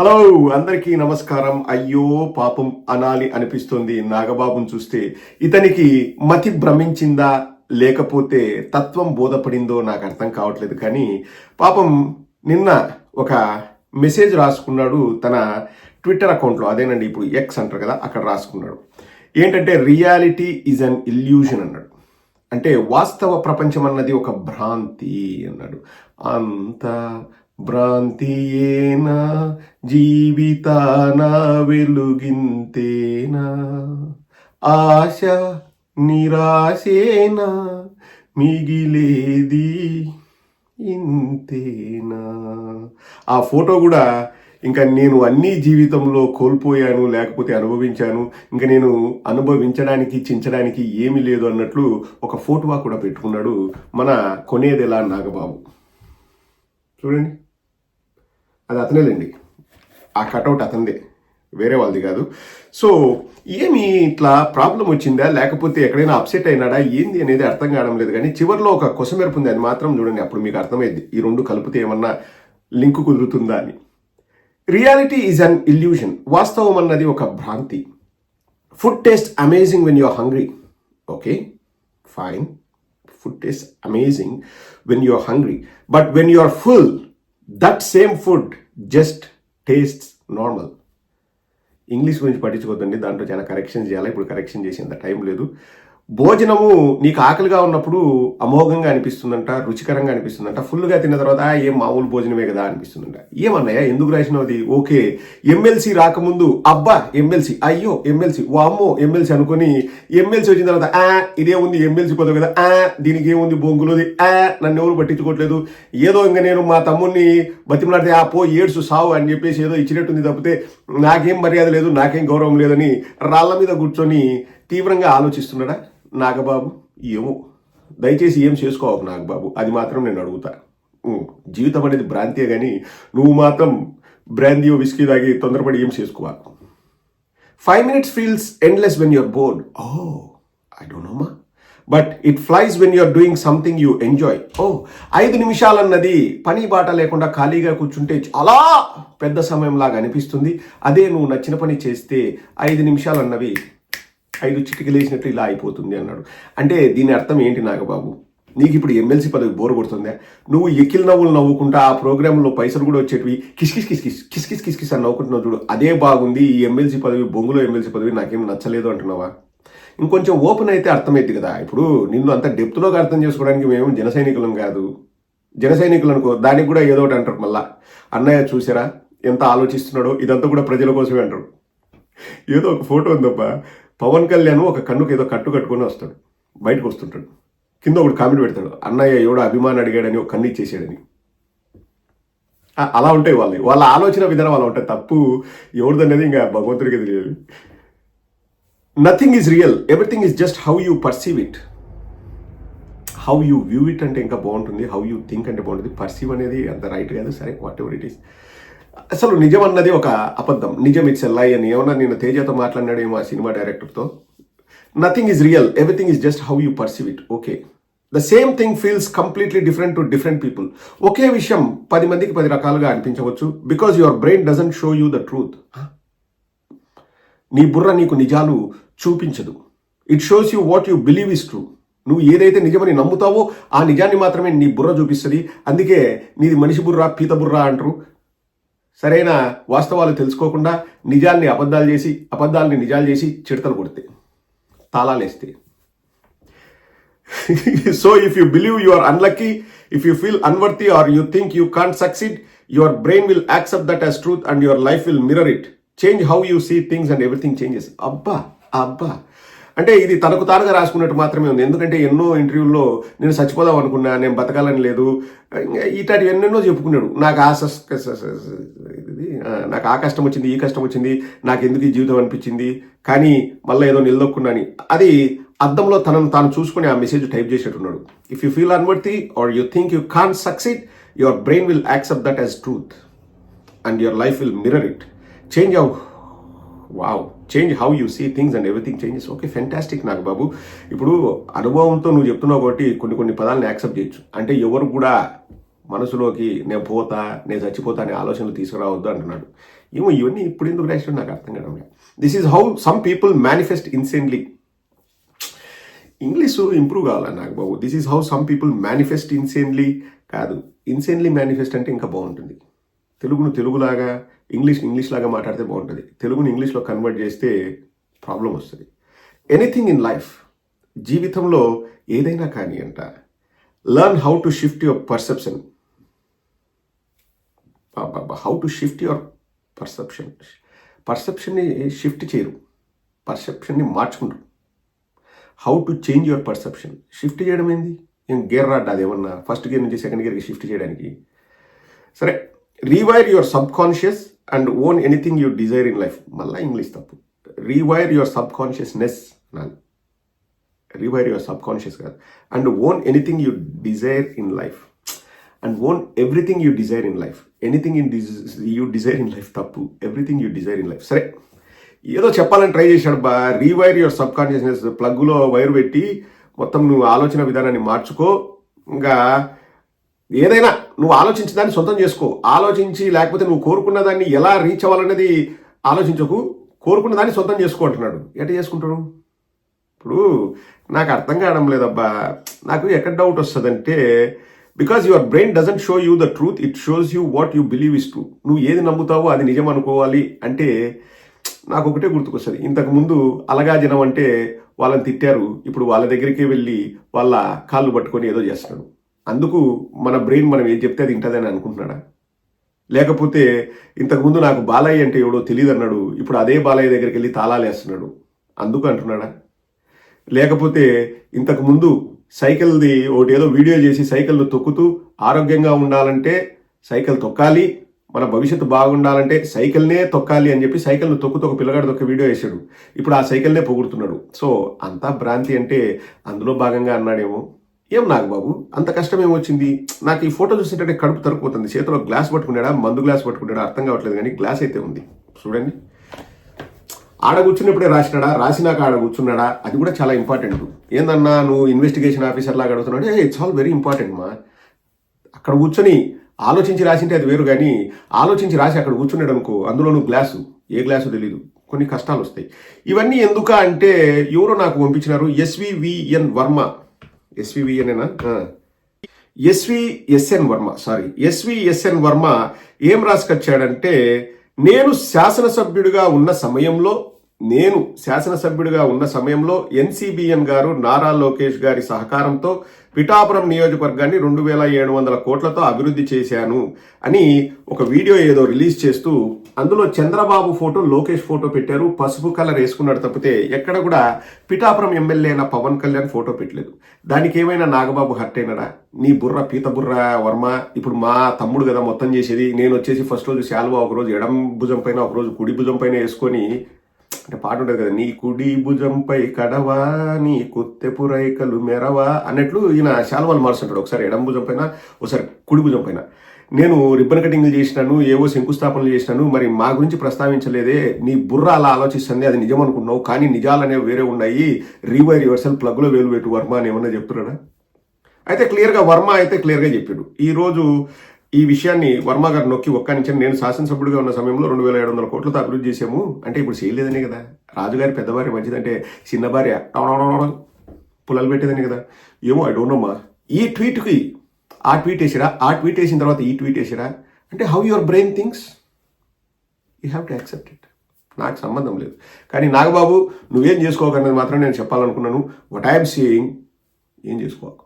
Hello అందరికీ నమస్కారం. అయ్యో పాపం అనాలి అనిపిస్తోంది నాగబాబును చూస్తే. ఇతనికి మతి భ్రమించిందా లేకపోతే తత్వం బోధపడిందో నాకు అర్థం కావట్లేదు. కానీ పాపం నిన్న ఒక మెసేజ్ రాసుకున్నాడు తన ట్విట్టర్ అకౌంట్లో. అదేనండి ఇప్పుడు ఎక్స్ అంటారు కదా అక్కడ రాసుకున్నాడు. ఏంటంటే రియాలిటీ ఈజ్ అన్ ఇల్యూషన్ అన్నాడు. అంటే వాస్తవ ప్రపంచం అన్నది ఒక భ్రాంతి అన్నాడు. అంత భ్రాంతియేనా? జీవితానా వెలుగింతేనా? ఆశ నిరాశేనా? మిగిలేది ఇంతేనా? ఆ ఫోటో కూడా ఇంకా నేను అన్ని జీవితంలో కోల్పోయాను లేకపోతే అనుభవించాను. ఇంకా నేను అనుభవించడానికి చించడానికి ఏమీ లేదు అన్నట్లు ఒక ఫోటోవా కూడా పెట్టుకున్నాడు మన కొనేదెలా నాగబాబు. చూడండి. అది అతనేలేండి. ఆ కటౌట్ అతనిదే. వేరే వాళ్ళది కాదు. సో ఏమి ఇట్లా ప్రాబ్లం వచ్చిందా? లేకపోతే ఎక్కడైనా అప్సెట్ అయినాడా? ఏంది అనేది అర్థం కావడం లేదు కానీ చివరిలో ఒక కొసమెరుపు ఉంది అది మాత్రం చూడండి అప్పుడు మీకు అర్థమైంది ఈ రెండు కలిపితే ఏమన్నా లింక్ కుదురుతుందా అని. రియాలిటీ ఈజ్ అన్ ఇల్యూషన్ వాస్తవం అన్నది ఒక భ్రాంతి. Food taste amazing when you're hungry okay fine food taste amazing when you're hungry but when you're full that same food just taste normal English గురించి పట్టించుకోవద్దండి దాంట్లో చాలా కరెక్షన్ చేయాలి? ఇప్పుడు కరెక్షన్ చేసేంత టైం లేదు. భోజనము నీకు ఆకలిగా ఉన్నప్పుడు అమోఘంగా అనిపిస్తుందంట రుచికరంగా అనిపిస్తుందంట ఫుల్గా తిన్న తర్వాత ఏం మామూలు భోజనమే కదా అనిపిస్తుందంట. ఏమన్నాయా ఎందుకు రాసినావు అది? ఓకే ఎమ్మెల్సీ రాకముందు అబ్బా ఎమ్మెల్సీ అయ్యో ఎమ్మెల్సీ వామ్మో ఎమ్మెల్సీ అనుకొని ఎమ్మెల్సీ వచ్చిన తర్వాత ఆ ఇదే ఉంది ఎమ్మెల్సీ పదవి కదా ఆ దీనికి ఏముంది బొంగులోది ఆ నన్ను ఎవరు పట్టించుకోవట్లేదు ఏదో ఇంకా నేను మా తమ్ముడిని బతిమలాడితే ఆ పో ఏడ్సు సావు అని చెప్పేసి ఏదో ఇచ్చినట్టుంది తప్పితే నాకేం మర్యాద లేదు నాకేం గౌరవం లేదని రాళ్ళ మీద కూర్చొని తీవ్రంగా ఆలోచిస్తున్నాడా? నాగబాబు ఏమో. దయచేసి ఏం చేసుకోవాలి నాగబాబు అది మాత్రం నేను అడుగుతా. జీవితం అనేది భ్రాంతి కానీ నువ్వు మాత్రం బ్రాందీ విస్కీ తాగి తొందరపడి ఏం చేసుకోవాలి five minutes feels endless when you're bored oh I don't know మా but it flies when you're doing something you enjoy oh ఐదు నిమిషాలన్నది పని బాట లేకుండా ఖాళీగా కూర్చుంటే చాలా పెద్ద సమయంలాగా అనిపిస్తుంది. అదే నువ్వు నచ్చిన పని చేస్తే ఐదు నిమిషాలన్నవి ఐదు చిటికలేసినట్టు ఇలా అయిపోతుంది అన్నాడు. అంటే దీని అర్థం ఏంటి నాగబాబు? నీకు ఇప్పుడు ఎమ్మెల్సీ పదవి బోర్ కొడుతుందా? నువ్వు ఎక్కిల నవ్వులు నవ్వుకుంటా ఆ ప్రోగ్రాంలో పైసలు కూడా వచ్చేటివి కిస్కిస్ కిస్కిస్ కిస్కిస్ కిస్కిస్ అని నవ్వుకుంటున్నావు చూడు. అదే బాగుంది ఈ ఎమ్మెల్సీ పదవి బొంగులో ఎమ్మెల్సీ పదవి నాకేం నచ్చలేదు అంటున్నావా? ఇంకొంచెం ఓపెన్ అయితే అర్థమైంది కదా. ఇప్పుడు నిన్ను అంత డెప్త్లోకి అర్థం చేసుకోవడానికి మేము జన సైనికులం కాదు. జన సైనికులు అనుకో దానికి కూడా ఏదో ఒకటి అంటారు మళ్ళా. అన్నయ్య చూసారా? ఎంత ఆలోచిస్తున్నాడో? ఇదంతా కూడా ప్రజల కోసమే అంటారు. ఏదో ఒక ఫోటో ఉందబ్బా. పవన్ కళ్యాణ్ ఒక కన్నుకు ఏదో కట్టు కట్టుకొని వస్తాడు. బయటకు వస్తుంటాడు. కింద ఒకడు కామెంట్ పెడతాడు. అన్నయ్య ఎవడో అభిమాని అడిగాడని ఒక కన్ను ఇచ్చేసాడని. అలా ఉంటాయి వాళ్ళవి. వాళ్ళ ఆలోచన విధానం అలా ఉంటాయి. తప్పు ఎవరిదనేది ఇంకా భగవంతుడికి తెలియదు nothing is real. Everything is just how you perceive it. How you view it అంటే ఇంకా బాగుంటుంది. హౌ యూ థింక్ అంటే బాగుంటుంది. పర్సీవ్ అనేది అంత రైట్ కాదు. సరే వాట్ ఎవర్ ఇట్ ఈస్. అసలు నిజం అన్నది ఒక అబద్ధం. నిజం ఇట్స్ ఎ లై అని. ఏమన్నా నేను తేజతో మాట్లాడినాడేమో ఆ cinema డైరెక్టర్తో? Nothing is real everything is just how you perceive it okay the same thing feels completely different to different people ఒకే విషయం పది మందికి పది రకాలుగా అనిపించవచ్చు. Because your brain doesn't show you the truth నీ బుర్ర నీకు నిజాలు చూపించదు. It shows you what you believe is true నువ్వు ఏదైతే నిజమని నమ్ముతావో ఆ నిజాన్ని మాత్రమే నీ బుర్ర చూపిస్తుంది. అందుకే నీది మనిషి బుర్ర పీత బుర్ర అంటారు. సరైన వాస్తవాలు తెలుసుకోకుండా నిజాల్ని అబద్ధాలు చేసి అబద్ధాలని నిజాలు చేసి చిడతలు కొడితే తాళాలేస్తే so if you believe you are unlucky if you feel unworthy or you think you can't succeed your brain will accept that as truth and your life will mirror it change how you see things and everything changes అబ్బా అబ్బా అంటే ఇది తనకు తానుగా రాసుకున్నట్టు మాత్రమే ఉంది. ఎందుకంటే ఎన్నో ఇంటర్వ్యూల్లో నేను చచ్చిపోదాం అనుకున్నా నేను బతకాలని లేదు. ఇట్లాంటి ఎన్నెన్నో చెప్పుకున్నాడు. నాకు ఆ ఇది, నాకు ఆ కష్టం వచ్చింది ఈ కష్టం వచ్చింది నాకు ఎందుకు ఈ జీవితం అనిపించింది? కానీ మళ్ళీ ఏదో నిలదొక్కున్నాని అది అద్దంలో తనను తాను చూసుకుని ఆ message type చేసేట్టున్నాడు. If you feel unworthy or you think you can succeed your brain will accept that as truth and your life will mirror it change అవు wow change how you see things and everything changes okay fantastic నాకు బాబు ఇప్పుడు అనుభవంతో నువ్వు చెప్తున్నావు కాబట్టి కొన్ని కొన్ని పదాలను యాక్సెప్ట్ చేయొచ్చు. అంటే ఎవరు కూడా మనసులోకి నేను పోతా నేను చచ్చిపోతా అనే ఆలోచనలు తీసుకురావద్దు అంటున్నాడు. ఏమో ఇవన్నీ ఇప్పుడు ఎందుకు రాసినా నాకు అర్థం కావడం this is how some people manifest instantly English improve కావాలి నాకు బాబు this is how some people manifest instantly కాదు ఇన్సెంట్లీ మేనిఫెస్ట్ అంటే ఇంకా బాగుంటుంది. తెలుగును తెలుగులాగా ఇంగ్లీష్ ఇంగ్లీష్ లాగా మాట్లాడితే బాగుంటుంది. తెలుగుని ఇంగ్లీష్లో కన్వర్ట్ చేస్తే ప్రాబ్లం వస్తుంది. ఎనీథింగ్ ఇన్ లైఫ్ జీవితంలో ఏదైనా కానీ అంట learn how to shift your perception. How to shift your perception. పర్సెప్షన్ని shift చేయరు. పర్సెప్షన్ని మార్చుకుంటారు. How to change your perception. Shift చేయడం ఏంది? ఏం గేర్ రాడ్ అదేమన్నా ఫస్ట్ గేర్ నుంచి సెకండ్ గేర్కి షిఫ్ట్ చేయడానికి. సరే rewire your subconscious and own anything you desire in life. మళ్ళీ ఇంగ్లీష్ తప్పు. రీవైర్ యువర్ సబ్ కాన్షియస్నెస్ అనాలి రీవైర్ యువర్ సబ్ కాన్షియస్ కాదు. And own anything you desire in life. And own everything you desire in life. Anything in you desire in life తప్పు. Everything you desire in life. సరే. ఏదో చెప్పాలని try చేశాడు బా. Rewire your subconsciousness ప్లగ్లో wire పెట్టి మొత్తం నువ్వు ఆలోచన విధానాన్ని మార్చుకో. ఇంకా ఏదైనా నువ్వు ఆలోచించిన దాన్ని సొంతం చేసుకో. ఆలోచించి లేకపోతే నువ్వు కోరుకున్న దాన్ని ఎలా రీచ్ అవ్వాలన్నది ఆలోచించకు. కోరుకున్న దాన్ని సొంతం చేసుకో అంటున్నాడు. ఎట చేసుకుంటాడు? ఇప్పుడు నాకు అర్థం కావడం లేదబ్బా. నాకు ఎక్కడ డౌట్ వస్తుందంటే because your brain doesn't show you the truth it shows you what you believe is true నువ్వు ఏది నమ్ముతావో అది నిజం అనుకోవాలి అంటే నాకు ఒకటే గుర్తుకొస్తుంది. ఇంతకు ముందు అలగా జనం అంటే వాళ్ళని తిట్టారు. ఇప్పుడు వాళ్ళ దగ్గరికి వెళ్ళి వాళ్ళ కాళ్ళు పట్టుకొని ఏదో చేస్తున్నాడు. అందుకు మన బ్రెయిన్ మనం ఏం చెప్తే అది వింటుందని అనుకుంటున్నాడా? లేకపోతే ఇంతకుముందు నాకు బాలయ్య అంటే ఎవడో తెలియదు అన్నాడు ఇప్పుడు అదే బాలయ్య దగ్గరికి వెళ్ళి తాళాలేస్తున్నాడు అందుకు అంటున్నాడా? లేకపోతే ఇంతకుముందు సైకిల్ది ఒకటి ఏదో వీడియో చేసి సైకిల్ను తొక్కుతూ ఆరోగ్యంగా ఉండాలంటే సైకిల్ తొక్కాలి మన భవిష్యత్తు బాగుండాలంటే సైకిల్నే తొక్కాలి అని చెప్పి సైకిల్ను తొక్కుతూ ఒక పిల్లగాడు తొక్క వీడియో వేసాడు ఇప్పుడు ఆ సైకిల్నే పొగుడుతున్నాడు. సో అంతా భ్రాంతి అంటే అందులో భాగంగా అన్నాడేమో. ఏం నాకు బాబు అంత కష్టం ఏమొచ్చింది నాకు ఈ ఫోటో చూసేటంటే కడుపు తరుకుపోతుంది చేతిలో గ్లాస్ పట్టుకున్నాడా? మందు గ్లాస్ పట్టుకున్నాడా? అర్థం కావట్లేదు కానీ గ్లాస్ అయితే ఉంది. చూడండి. ఆడ కూర్చున్నప్పుడే రాసినాడా? రాసినాక ఆడ కూర్చున్నాడా? అది కూడా చాలా ఇంపార్టెంట్ ఏందన్నా నువ్వు ఇన్వెస్టిగేషన్ ఆఫీసర్ లాగా అడుగుతున్నాడు ఇట్స్ ఆల్ వెరీ ఇంపార్టెంట్ మా అక్కడ కూర్చొని ఆలోచించి రాసింటే అది వేరు కానీ ఆలోచించి రాసి అక్కడ కూర్చున్నాడు అనుకో అందులోనూ గ్లాసు. ఏ గ్లాసు తెలీదు. కొన్ని కష్టాలు వస్తాయి ఇవన్నీ ఎందుక అంటే ఎవరో నాకు పంపించినారు? ఎస్వివిఎన్ Varma ఎస్వివిఎన్ఏనా SV SN Varma sorry SVSN Varma ఏం రాసుకొచ్చాడంటే నేను శాసనసభ్యుడిగా ఉన్న సమయంలో నేను శాసనసభ్యుడిగా ఉన్న సమయంలో ఎన్సీబీఎన్ గారు నారా లోకేష్ గారి సహకారంతో పిఠాపురం నియోజకవర్గాన్ని రెండు వేల ఏడు వందల కోట్లతో అభివృద్ధి చేశాను అని ఒక వీడియో ఏదో రిలీజ్ చేస్తూ అందులో చంద్రబాబు ఫోటో లోకేష్ ఫోటో పెట్టారు. పసుపు కలర్ వేసుకున్నాడు తప్పితే ఎక్కడ కూడా పిఠాపురం ఎమ్మెల్యే అయిన పవన్ కళ్యాణ్ ఫోటో పెట్టలేదు. దానికి ఏమైనా నాగబాబు హర్ట్ అయినడా? నీ బుర్ర పీత బుర్ర వర్మ ఇప్పుడు మా తమ్ముడు కదా మొత్తం చేసేది. నేను వచ్చేసి ఫస్ట్ రోజు శాలువా ఒకరోజు ఎడం భుజం పైన ఒకరోజు కుడి భుజం పైన వేసుకొని అంటే పాట ఉంటుంది కదా నీ కుడి భుజంపై కడవా నీ కొత్తెపు రైకలు మెరవా అన్నట్లు ఈయన శాలువాలు మారుస్తుంటాడు. ఒకసారి ఎడం భుజం పైన ఒకసారి కుడి భుజం పైన నేను రిబ్బన్ కటింగ్లు చేసినాను ఏవో శంకుస్థాపనలు చేసినాను మరి మా గురించి ప్రస్తావించలేదే నీ బుర్ర అలా ఆలోచిస్తుంది అది నిజం అనుకున్నావు కానీ నిజాలు అనేవి వేరే ఉన్నాయి. రీవైర్ రివర్సల్ ప్లగ్లో వేలు పెట్టు వర్మ అని ఏమన్నా చెప్తున్నాడా? అయితే క్లియర్గా వర్మ అయితే క్లియర్గా చెప్పాడు. ఈరోజు ఈ విషయాన్ని వర్మ గారు నొక్కి ఒక్కనించండి నేను శాసనసభ్యుడిగా ఉన్న సమయంలో రెండు వేల ఏడు వందల కోట్లతో అభివృద్ధి చేసాము అంటే ఇప్పుడు చేయలేదనే కదా. రాజుగారి పెద్ద భార్య మంచిదంటే చిన్న భార్య టవడవడవడ పుల్లలు పెట్టేదని కదా. ఏమో ఐ డోంట్ నోమా ఈ ట్వీట్కి ఆ ట్వీట్ వేసిరా? ఆ ట్వీట్ వేసిన తర్వాత ఈ ట్వీట్ వేసిరా? అంటే how your brain things you have to accept it నాకు సంబంధం లేదు. కానీ నాగబాబు నువ్వేం చేసుకోకనేది మాత్రం నేను చెప్పాలనుకున్నాను. వట్ ఐఎమ్ సీయింగ్ ఏం చేసుకోకు.